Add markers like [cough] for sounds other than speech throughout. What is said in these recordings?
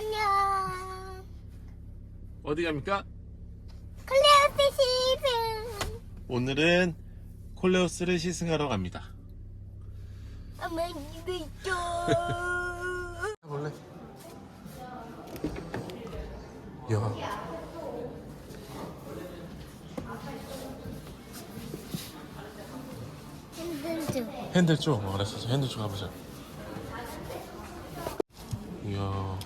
안녕. 어디 갑니까? 클레어스 시즌. 오늘은 콜레오스를 시승하러 갑니다. 엄마 이거 있죠. 볼래? 야. 힘들죠. 핸들 쪽. 어, 알았어. 핸들 쪽 가보자. 이야.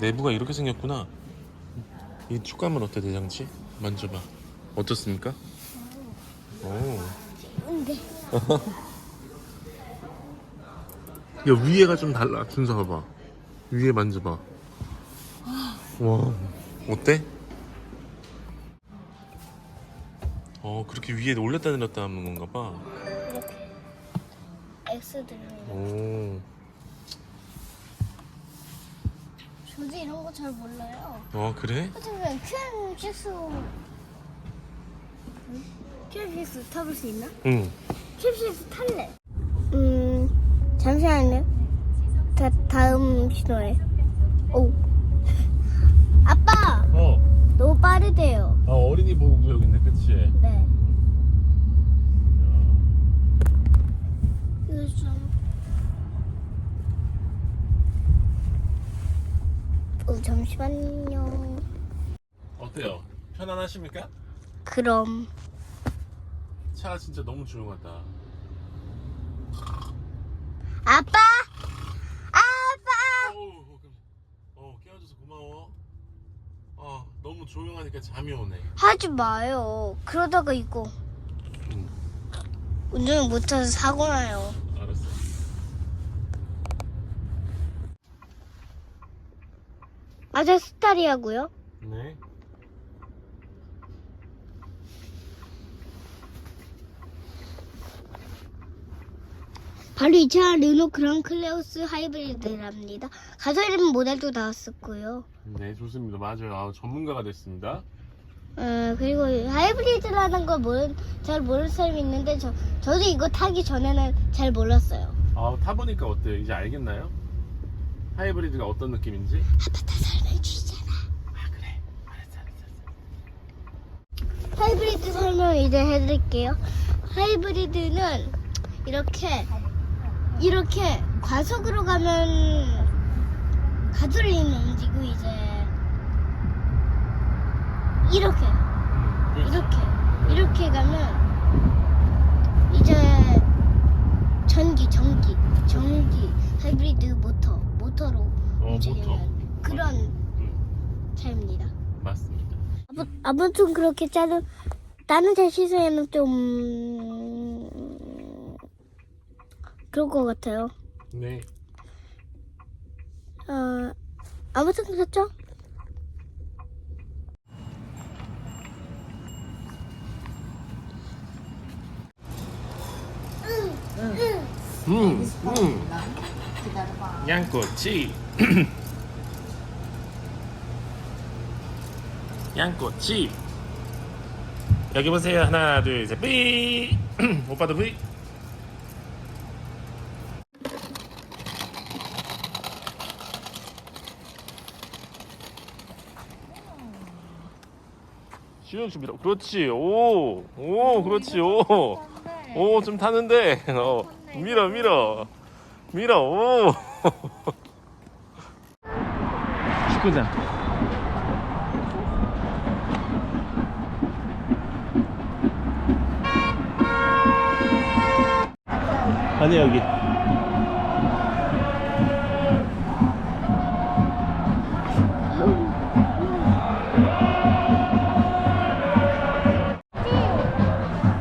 내부가 이렇게 생겼구나. 이 촉감은 어때, 대장치? 만져봐. 어떻습니까? 오. 근데 야, 위에가 좀 달라. 준서 봐봐. 위에 만져봐. 와. 어때? 어, 그렇게 위에 올렸다 내렸다 하는 건가 봐. 이렇게 X 들어요. 오. 저도 이런 거 잘 몰라요. 어, 그래? 하지만 큐 실수. 큐 실수 타볼 수 있나? 응. 큐 실수 탈래. 음 잠시만요. 다 다음 신호에. 오. 아빠 어. 너무 빠르대요. 아, 어린이 보호구역인데, 그치? 네. 좀. 어, 잠시만요. 어때요? 편안하십니까? 그럼 차가 진짜 너무 조용하다. 아빠, 아빠. 어우, 어, 깨워줘서 고마워. 어, 너무 조용하니까 잠이 오네. 하지 마요. 그러다가 이거 응. 운전을 못해서 사고 나요. 알았어. 아저 스타리하고요. 네. 바로 이차 르노 그랑클레오스 하이브리드랍니다. 가솔린 모델도 나왔었고요. 네, 좋습니다. 맞아요. 아, 전문가가 됐습니다. 어, 그리고 하이브리드라는 걸 모르, 잘 모르는 사람이 있는데 저, 저도 이거 타기 전에는 잘 몰랐어요. 아, 타보니까 어때요? 이제 알겠나요? 하이브리드가 어떤 느낌인지? 아빠 다 설명해 주잖아. 아, 그래. 알았어, 알았어, 알았어. 하이브리드 설명 이제 해드릴게요. 하이브리드는 이렇게 이렇게 과속으로 가면 가솔린은 움직이고 이제 이렇게 음. 이렇게 이렇게 가면 이제 전기 전기 전기 하이브리드 모터 모터로 어, 움직이는 모터. 그런 음, 차입니다. 맞습니다. 아무, 아무튼 그렇게 짜는 나는 제 시선에는 좀 그럴 것 같아요. 네. 어, 아무튼 그렇죠. 음, 음. 양꼬치. [clears throat] 양꼬치. 여기 보세요. 하나, 둘, 셋. 삐. [clears throat] 오빠도 삐. 시원시 밀어. 그렇지. 오. 오, 그렇지. 오. 오, 좀 타는데. 어. 밀어, 밀어. 밀어. 오. 축구장. 아니 여기.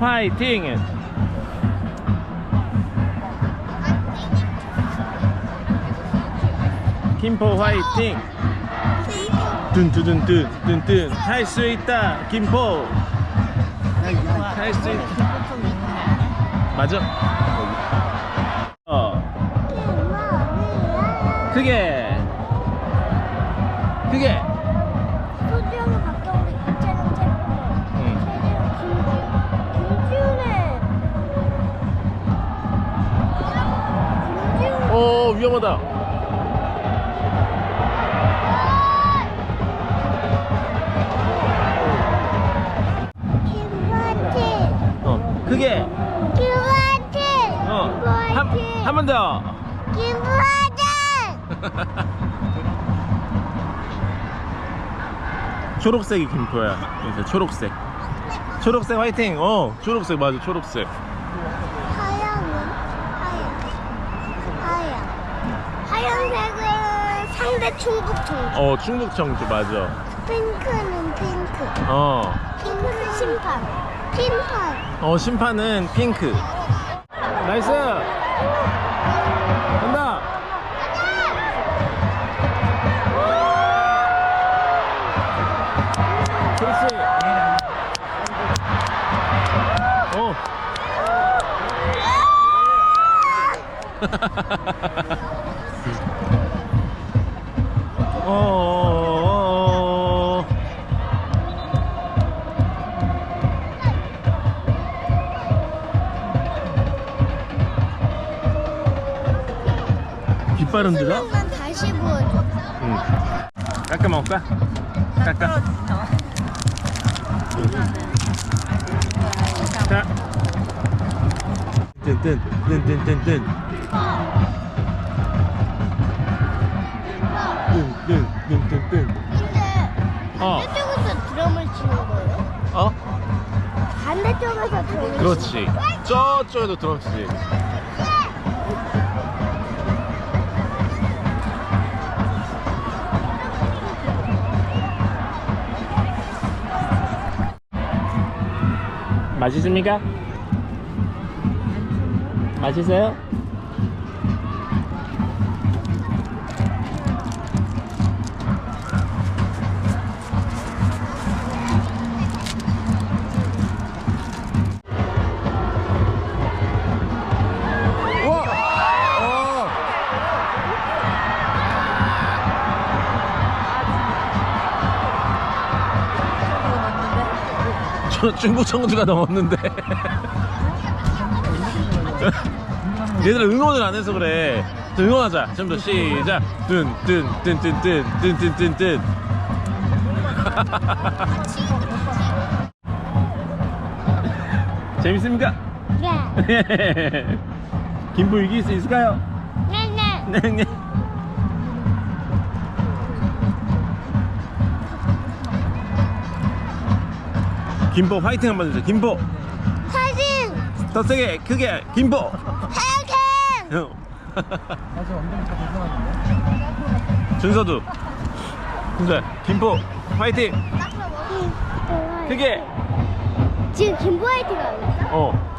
파이팅! 김포 화이팅! 뚠뚠뚠뚠뚠 할 수 있다 김포 할 수 있다 맞아 어 크게 크게 이채는. 김지훈. 김지훈. 오 위험하다 그게 김화진 어. 한한 번 더. 김화진 [laughs] 초록색이 김포야. 그래서 초록색. 초록색 화이팅. 어, 초록색 맞아. 초록색. 하얀은 하얀 하얀 하얀색은 상대 충북 청주 어, 충북 청주 맞아. 핑크는 핑크 어. 핑크는 심판 핀판. 어, 심판은 핑크. 나이스. 간다. 그렇지. 어. 어, [laughs] [laughs] 깃발은 들어? 수능만 다시 부어줘. 응. 깎아 먹을까? 깎아. 자. 뜬뜬 뜬뜬뜬뜬. 뜬뜬뜬뜬뜬. 어. 반대쪽에서 드럼을 치는 거예요? 어? 반대쪽에서 드럼을 그렇지. 저쪽에도 드럼 치지. 맛있습니까? 맛있어요? 저 중국 청주가 넘었는데 얘들아 응원을 안 해서 그래 자, 응원하자 좀 더 시작 뜬뜬뜬뜬뜬뜬뜬뜬뜬뜬 [laughs] 재밌습니까? 네. 김부 이길 수 있을까요? 네네. 네, 네. 김보 화이팅 한번 해주세요. 김보. 화이팅! 더 세게 크게. 김보. 화이팅! 준서도. 근데 김보 화이팅! 크게. 지금 김보 화이팅 아닙니까? 어.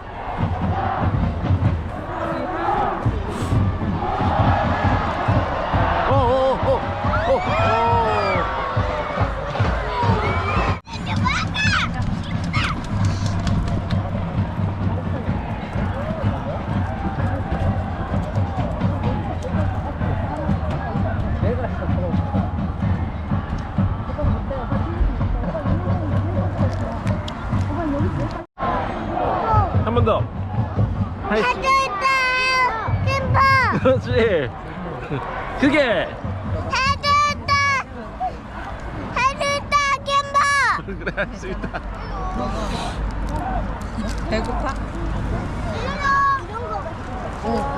해줬다! 김보! 그렇지. 크게. 해줬다! 해줬다! 김보! 그래 할 수 있다. 배고파? 어, 어,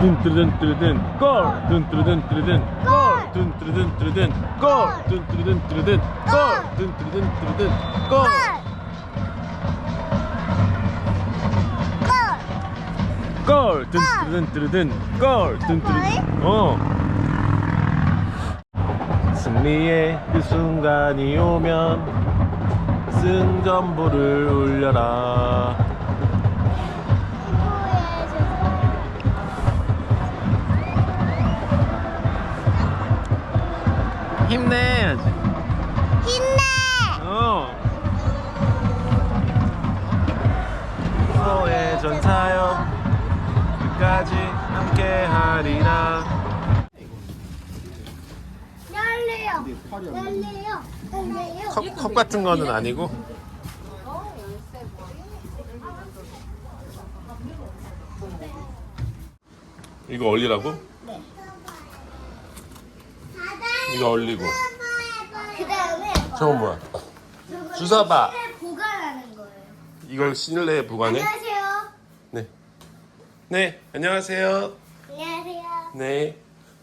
둔뚜르든 뚜르든 골. 둔뚜르든 뚜르든 골. 둔뚜르든 뚜르든 골. 둔뚜르든 뚜르든 골. 둔뚜르든 뚜르든 골. 골! 골. 둔뚜르든 뚜르든 골. 둔뚜르든. 어. 승리의 그 순간이 오면 승전보를 울려라. 컵, 컵 같은 거는 아니고. 이거 얼리라고? 네. 이거 얼리고. 그 다음에 저건 뭐야? 보관하는 거예요. 이걸 실내에 보관해? 안녕하세요. 네. 네, 안녕하세요. 안녕하세요. 네.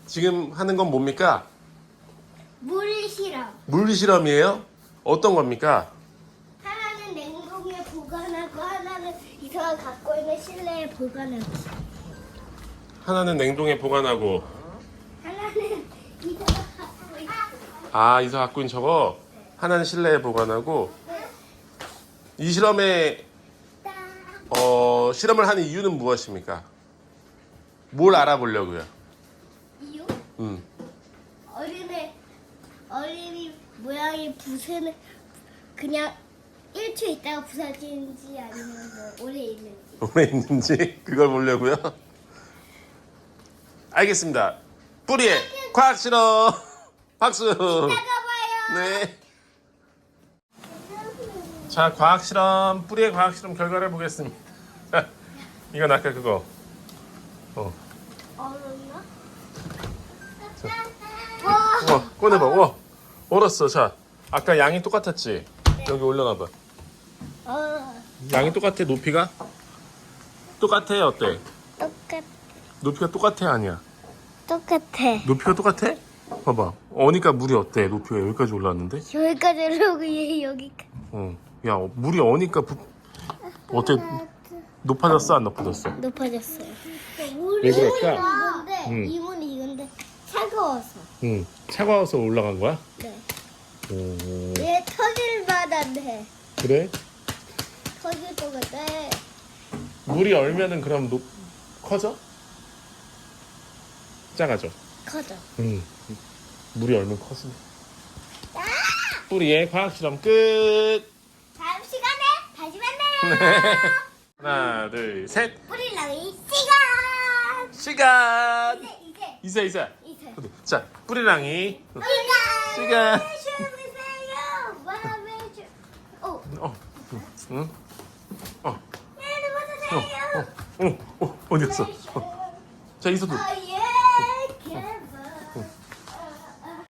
지금 하는 건 뭡니까? 물 실험. 물 실험이에요? 어떤 겁니까? 하나는 냉동에 보관하고 하나는 이서가 갖고 있는 실내에 보관하고. 하나는 냉동에 보관하고 하나는 이서가 갖고 있는. 아, 이서 갖고 있는 저거 하나는 실내에 보관하고 이 실험에 어, 실험을 하는 이유는 무엇입니까? 뭘 알아보려고요? 이유? 음. 어린애 모양이 부스는 그냥 1초 있다가 부서지는지 아니면 뭐 오래 있는지. [laughs] 오래 있는지 그걸 보려고요. 알겠습니다. 뿌리의 과학 실험 박수. 나가봐요. 네. 자, 과학 실험 뿌리의 과학 실험 결과를 보겠습니다. [laughs] 이건 아까 그거. 어. 얼었나? 와. 우와, 꺼내봐. 우와, 얼었어. 자, 아까 양이 똑같았지? 여기 올려놔봐. 어. 양이 똑같아, 높이가? 똑같아, 어때? 똑같 높이가 똑같아, 아니야? 똑같아. 높이가 똑같아? 봐봐. 어니까 물이 어때? 높이가 여기까지 올라왔는데? 여기까지 오고 얘 여기까지. 어. 야, 물이 어니까 부... 어때? 높아졌어, 안 높아졌어? 높아졌어요. 왜 그럴까? 이건데 음. 이건데 차가워서. 응. 차가워서 올라간 거야? 네. 오. 얘 터질 만한데 그래? 터질 것 같아. 물이 얼면은 그럼 높... 커져? 작아져? 커져. 응. 물이 얼면 커지. 뿌리의 과학 실험 끝. 다음 시간에 다시 만나요. [laughs] 하나, 둘, 셋. 뿌리랑이 시간. 시간. 이제 이제 이사. 이제. 자, 뿌리랑이 시간. 시간. 주무세요. 마음에 주. 어. 어. 응? 어. 보세요. 어. 어. 어. 어디 갔어? 어. 자, 이서도. 아,